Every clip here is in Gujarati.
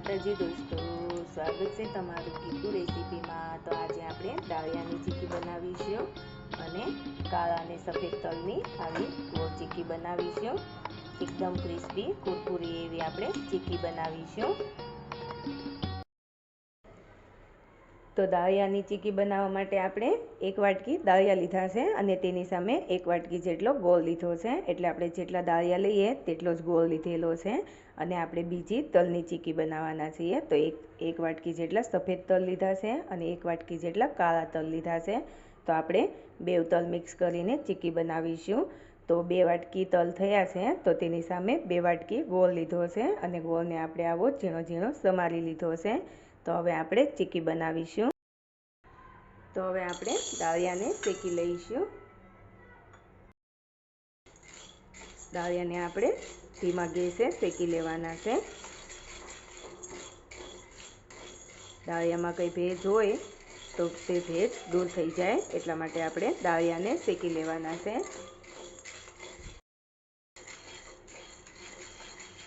માતાજી દોસ્તો, સ્વાગત છે તમારું કીકુ રેસીપીમાં. તો આજે આપણે દાળિયાની ચીકી બનાવીશું અને કાળા અને સફેદ તલની આવી ગોળ ચીકી બનાવીશું. એકદમ ક્રિસ્પી કુરકુરી એવી આપણે ચીકી બનાવીશું. તો દાળિયાની ચીકી બનાવવા માટે આપણે એક વાટકી દાળિયા લીધા છે અને તેની સામે એક વાટકી જેટલો ગોળ લીધો છે. એટલે આપણે જેટલા દાળિયા લઈએ તેટલો જ ગોળ લીધેલો છે. અને આપણે બીજી તલની ચીકી બનાવવાના છીએ. તો એક એક વાટકી જેટલા સફેદ તલ લીધા છે અને એક વાટકી જેટલા કાળા તલ લીધા છે. તો આપણે બે તલ મિક્સ કરીને ચીકી બનાવીશું. તો બે વાટકી તલ થયા છે. તો તેની સામે બે વાટકી ગોળ લીધો છે અને ગોળને આપણે આવો ઝીણો ઝીણો સમારી લીધો છે. તો હવે આપણે ચીકી બનાવીશું. તો હવે આપણે દાળિયાને શેકી લઈશું. દાળિયાને આપણે ધીમા ગેસે શેકી લેવાના છે. દાળિયામાં કંઈ ભેજ હોય તો તે ભેજ દૂર થઈ જાય, એટલા માટે આપણે દાળિયાને શેકી લેવાના છે.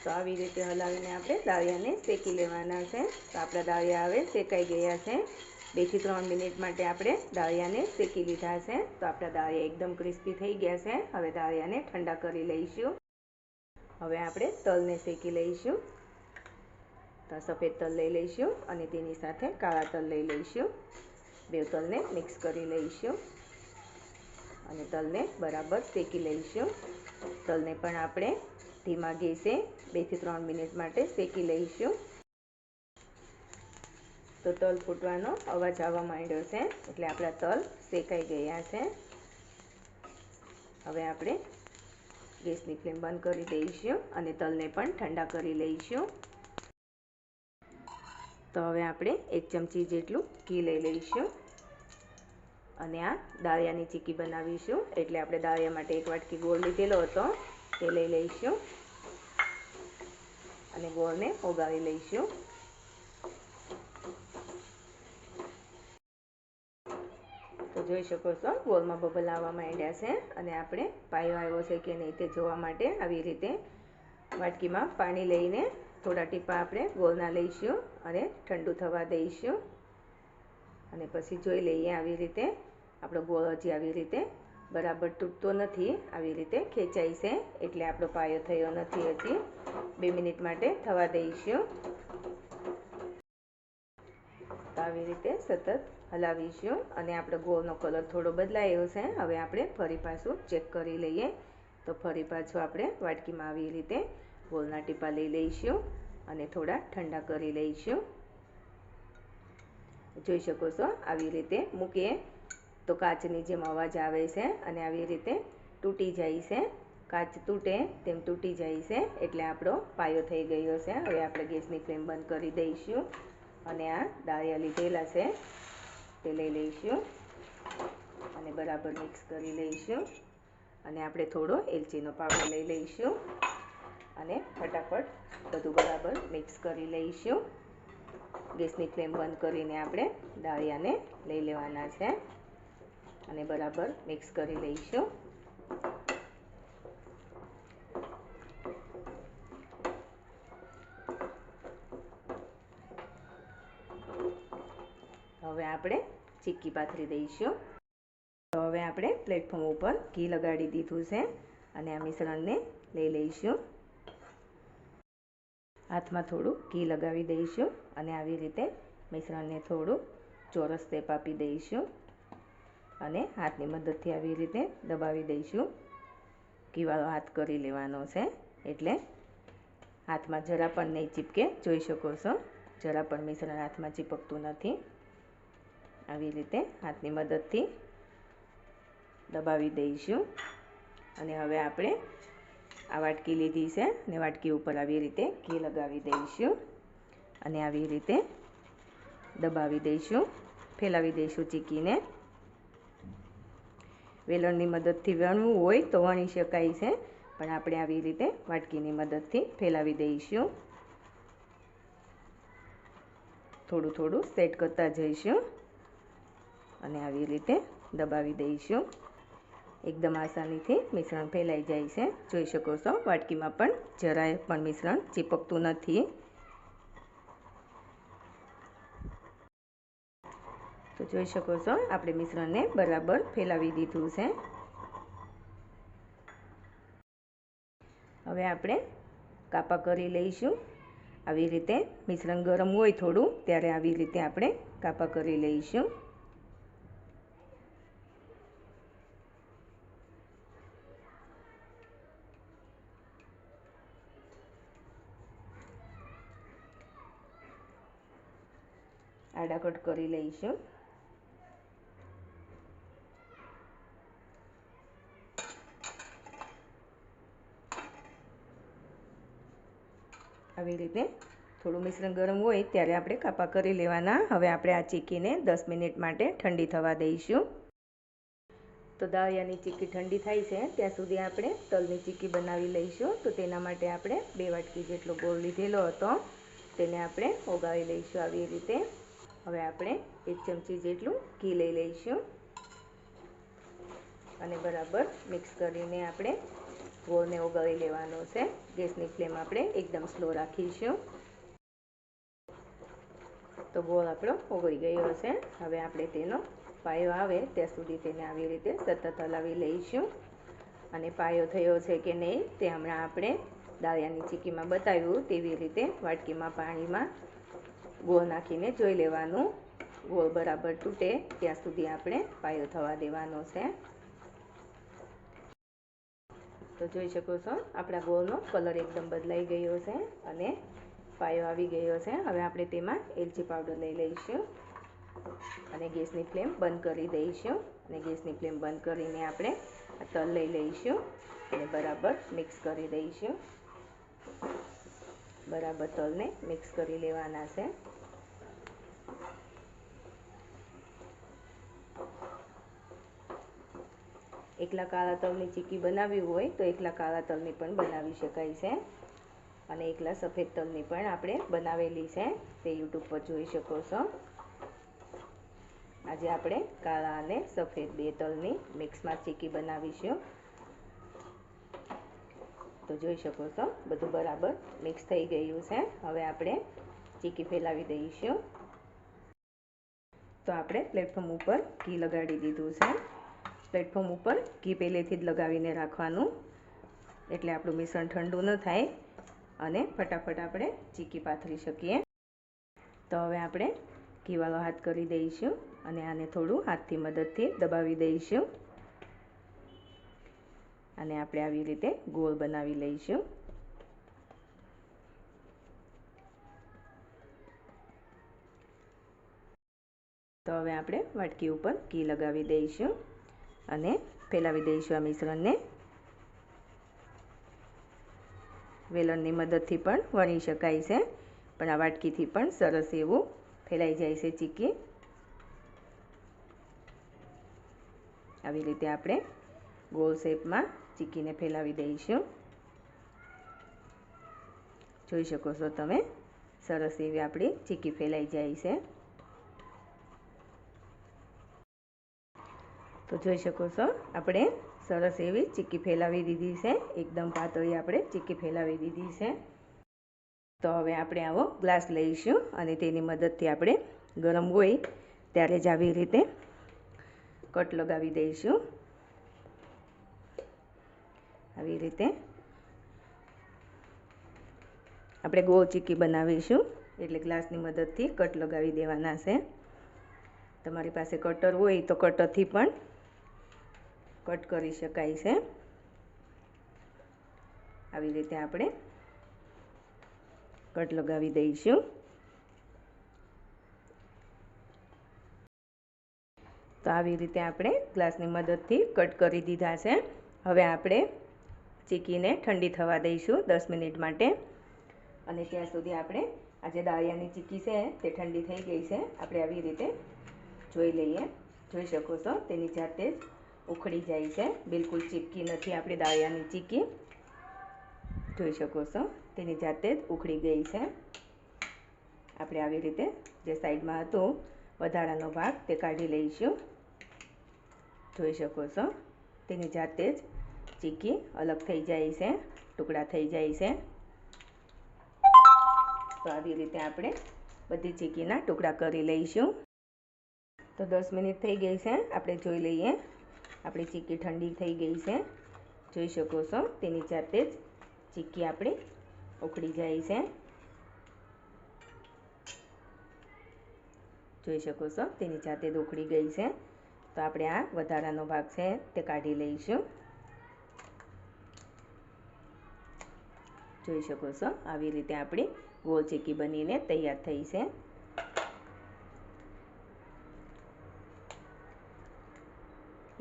તો આવી રીતે હલાવીને આપણે દાળિયાને શેકી લેવાના છે. તો આપણા દાળિયા હવે શેકાઈ ગયા છે. બેથી ત્રણ મિનિટ માટે આપણે દાળિયાને શેકી લીધા છે. તો આપણા દાળિયા એકદમ ક્રિસ્પી થઈ ગયા છે. હવે દાળિયાને ઠંડા કરી લઈશું. હવે આપણે તલને શેકી લઈશું. તો સફેદ તલ લઈ લઈશું અને તેની સાથે કાળા તલ લઈ લઈશું. બે તલને મિક્સ કરી લઈશું. અને તલને બરાબર શેકી લઈશું. તલને પણ આપણે ધીમા ગેસે બેથી ત્રણ મિનિટ માટે શેકી લઈશું. તો તલ ફૂટવાનો અવાજ આવવા માંડ્યો છે, એટલે આપણા તલ શેકાઈ ગયા છે. હવે આપણે ગેસની ફ્લેમ બંધ કરી દઈશું અને તલને પણ ઠંડા કરી લઈશું. તો હવે આપણે એક ચમચી જેટલું ઘી લઈ લઈશું. અને આ દાળિયાની ચીકી બનાવીશું, એટલે આપણે દાળિયા માટે એક વાટકી ગોળ લીધેલો હતો, તે લઈ લઈશું. અને ગોળને ઓગાળી લઈશું. તો જોઈ શકો છો, ગોળમાં બબલ આવવા માંડ્યા છે અને આપણે પાયો આવ્યો છે કે નહીં તે જોવા માટે આવી રીતે વાટકીમાં પાણી લઈને થોડા ટીપા આપણે ગોળના લઈશું અને ઠંડુ થવા દઈશું. અને પછી જોઈ લઈએ આવી રીતે આપણો ગોળ હજી આવી રીતે બરાબર તૂટતો નથી, આવી રીતે ખેંચાય છે, એટલે આપણો પાયો થયો નથી હજી. બે મિનિટ માટે થવા દઈશું. આવી રીતે સતત હલાવીશું અને આપણો ગોળનો કલર થોડો બદલાયો છે. હવે આપણે ફરી પાછું ચેક કરી લઈએ. તો ફરી પાછું આપણે વાટકીમાં આવી રીતે ગોળના ટીપા લઈ લઈશું અને થોડા ઠંડા કરી લઈશું. જોઈ શકો છો, આવી રીતે મૂકીએ. તો કાચની જેમ અવાજ આવે છે અને આવી રીતે તૂટી જાય છે. કાચ તૂટે તેમ તૂટી જાય છે. એટલે આપણો પાયો થઈ ગયો છે. હવે આપણે ગેસની ફ્લેમ બંધ કરી દઈશું અને આ દાળિયા લીધેલા છે તે લઈ લઈશું અને બરાબર મિક્સ કરી લઈશું અને આપણે થોડો એલચીનો પાવડર લઈ લઈશું અને ફટાફટ બધું બરાબર મિક્સ કરી લઈશું. ગેસની ફ્લેમ બંધ કરીને આપણે દાળિયાને લઈ લેવાના છે. અને બરાબર મિક્સ કરી લઈશું. હવે આપણે ચીક્કી પાથરી દઈશું. તો હવે આપણે પ્લેટફોર્મ ઉપર ઘી લગાડી દીધું છે અને આ મિશ્રણને લઈ લઈશું. હાથમાં થોડું ઘી લગાવી દઈશું અને આવી રીતે મિશ્રણને થોડું ચોરસ સ્ટેપ આપી દઈશું. અને હાથની મદદથી આવી રીતે દબાવી દઈશું. ઘીવાળો હાથ કરી લેવાનો છે, એટલે હાથમાં જરા પણ નહીં ચીપકે, જોઈ શકો છો. જરા પણ મિશ્રણ હાથમાં ચીપકતું નથી. આવી રીતે હાથની મદદથી દબાવી દઈશું. અને હવે આપણે આ વાટકી લીધી છે અને વાટકી ઉપર આવી રીતે ઘી લગાવી દઈશું. અને આવી રીતે દબાવી દઈશું. ફેલાવી દઈશું ચીકીને. વેલણની મદદથી વણવું હોય તો વણી શકાય છે, પણ આપણે આવી રીતે વાટકીની મદદથી ફેલાવી દઈશું. થોડું થોડું સેટ કરતા જઈશું અને આવી રીતે દબાવી દઈશું. એકદમ આસાનીથી મિશ્રણ ફેલાઈ જાય છે. જોઈ શકો છો, વાટકીમાં પણ જરાય પણ મિશ્રણ ચીપકતું નથી. તો જોઈ શકો છો, આપણે મિશ્રણને બરાબર ફેલાવી દીધું છે. હવે આપણે કાપા કરી લઈશું. આવી રીતે મિશ્રણ ગરમ હોય થોડું, ત્યારે આવી રીતે આપણે કાપા કરી લઈશું. આડા કટ કરી લઈશું. આવી રીતે થોડું મિશ્રણ ગરમ હોય ત્યારે આપણે કાપા કરી લેવાના. હવે આપણે આ ચીકીને દસ મિનિટ માટે ઠંડી થવા દઈશું. તો દાળિયાની ચીકી ઠંડી થાય છે, ત્યાં સુધી આપણે તલની ચીકી બનાવી લઈશું. તો તેના માટે આપણે બે વાટકી જેટલો ગોળ લીધેલો હતો, તેને આપણે ઓગાળી લઈશું આવી રીતે. હવે આપણે એક ચમચી જેટલું ઘી લઈ લઈશું. અને બરાબર મિક્સ કરીને આપણે ગોળને ઓગાળી લેવાનો છે. ગેસની ફ્લેમ આપણે એકદમ સ્લો રાખીશું. તો ગોળ આપણો ઓગળી ગયો છે. હવે આપણે તેનો પાયો આવે ત્યાં સુધી તેને આવી રીતે સતત હલાવી લઈશું. અને પાયો થયો છે કે નહીં તે હમણાં આપણે દાળિયાની ચીકીમાં બતાવ્યું તેવી રીતે વાટકીમાં પાણીમાં ગોળ નાખીને જોઈ લેવાનું. ગોળ બરાબર તૂટે ત્યાં સુધી આપણે પાયો થવા દેવાનો છે. તો જોઈ શકો છો, આપણા ગોળનો કલર એકદમ બદલાઈ ગયો છે અને પાયો આવી ગયો છે. હવે આપણે તેમાં એલચી પાવડર લઈ લઈશું અને ગેસની ફ્લેમ બંધ કરી દઈશું. અને ગેસની ફ્લેમ બંધ કરીને આપણે તલ લઈ લઈશું અને બરાબર મિક્સ કરી દઈશું. બરાબર તલને મિક્સ કરી લેવાના છે. એકલા કાળા તલની ચીકી બનાવવી હોય તો એકલા કાળા તલની પણ બનાવી શકાય છે. અને એકલા સફેદ તલની પણ આપણે બનાવેલી છે. તે યુટ્યુબ પર જોઈ શકો છો. આજે આપણે કાળા અને સફેદ બે તલની મિક્સમાં ચીકી બનાવીશું. તો જોઈ શકો છો, બધું બરાબર મિક્સ થઈ ગયું છે. હવે આપણે ચીકી ફેલાવી દઈશું. તો આપણે પ્લેટફોર્મ ઉપર ઘી લગાડી દીધું છે. પ્લેટફોર્મ ઉપર ઘી પહેલેથી જ લગાવીને રાખવાનું. એટલે આપણું મિશ્રણ ઠંડુ ન થાય અને ફટાફટ આપણે ચીકી પાથરી શકીએ. તો હવે આપણે ઘીવાળો હાથ કરી દઈશું અને આને થોડું હાથથી મદદથી દબાવી દઈશું. અને આપણે આવી રીતે ગોળ બનાવી લઈશું. તો હવે આપણે વાટકી ઉપર ઘી લગાવી દઈશું. અને ફેલાવી દઈશું આ મિશ્રણને. વેલણની મદદથી પણ વણી શકાય છે. પણ આ વાટકીથી પણ સરસ એવું ફેલાઈ જાય છે ચીકી. આવી રીતે આપણે ગોળ શેપમાં ચીકીને ફેલાવી દઈશું. જોઈ શકો છો તમે, સરસ એવી આપણી ચીકી ફેલાઈ જાય છે. તો જોઈ શકો છો, આપણે સરસ એવી ચીક્કી ફેલાવી દીધી છે. એકદમ પાતળી આપણે ચીક્કી ફેલાવી દીધી છે. તો હવે આપણે આવો ગ્લાસ લઈશું અને તેની મદદથી આપણે ગરમ હોય ત્યારે જ આવી રીતે કટ લગાવી દઈશું. આવી રીતે આપણે ગોળ ચીક્કી બનાવીશું એટલે ગ્લાસની મદદથી કટ લગાવી દેવાના છે. તમારી પાસે કટર હોય તો કટરથી પણ કટ કરી શકાય છે. આવી રીતે આપણે કટ લગાવી દઈશું. તો આવી રીતે આપણે ગ્લાસની મદદથી કટ કરી દીધા છે. હવે આપણે ચીકીને ઠંડી થવા દઈશું દસ મિનિટ માટે. અને ત્યાં સુધી આપણે આજે દાળિયાની ચીકી છે તે ઠંડી થઈ ગઈ છે. આપણે આવી રીતે જોઈ લઈએ. જોઈ શકો છો તેની જાતે જ ઉખડી જાય છે. બિલકુલ ચીપકી નથી આપણી દાળિયાની ચીકી. જોઈ શકો છો, તેની જાતે જ ઉખડી ગઈ છે. આપણે આવી રીતે જે સાઈડમાં હતું, વધારાનો ભાગ તે કાઢી લઈશું. જોઈ શકો છો, તેની જાતે જ ચીકી અલગ થઈ જાય છે, ટુકડા થઈ જાય છે. તો આવી રીતે આપણે બધી ચીકીના ટુકડા કરી લઈશું. તો દસ મિનિટ થઈ ગઈ છે, આપણે જોઈ લઈએ. આપણી ચીક્કી ઠંડી થઈ ગઈ છે. જોઈ શકો છો, તેની જાતે જ ચીક્કી આપણી ઉકળી જાય છે. જોઈ શકો છો, તેની જાતે જ ઉકળી ગઈ છે. તો આપણે આ વધારાનો ભાગ છે તે કાઢી લઈશું. જોઈ શકો છો, આવી રીતે આપણી ગોળ ચીક્કી બનીને તૈયાર થઈ છે.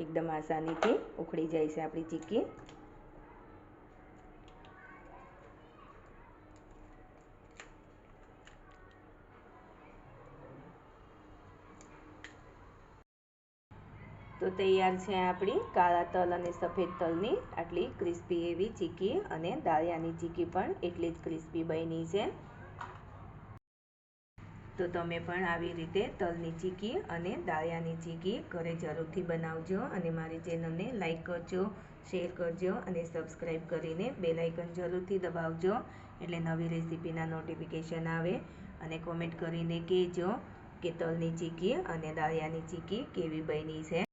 એકદમ આસાનીથી ઉખડી જાય છે આપણી ચીક્કી તો તૈયાર છે આપણી કાળા તલ અને સફેદ તલની આટલી ક્રિસ્પી એવી ચીકી અને દાળિયાની ચીકી પણ એટલી જ ક્રિસ્પી બની છે. તો તમે પણ આવી રીતે તલની ચીકી અને દાળિયાની ચીકી ઘરે જરૂરથી બનાવજો અને મારી ચેનલને લાઈક કરજો શેર કરજો અને સબસ્ક્રાઈબ કરીને બેલ આઇકન જરૂરથી દબાવજો એટલે નવી રેસીપીના નોટિફિકેશન આવે અને કોમેન્ટ કરીને કહેજો કે તલની ચીકી અને દાળિયાની ચીકી કેવી બની છે.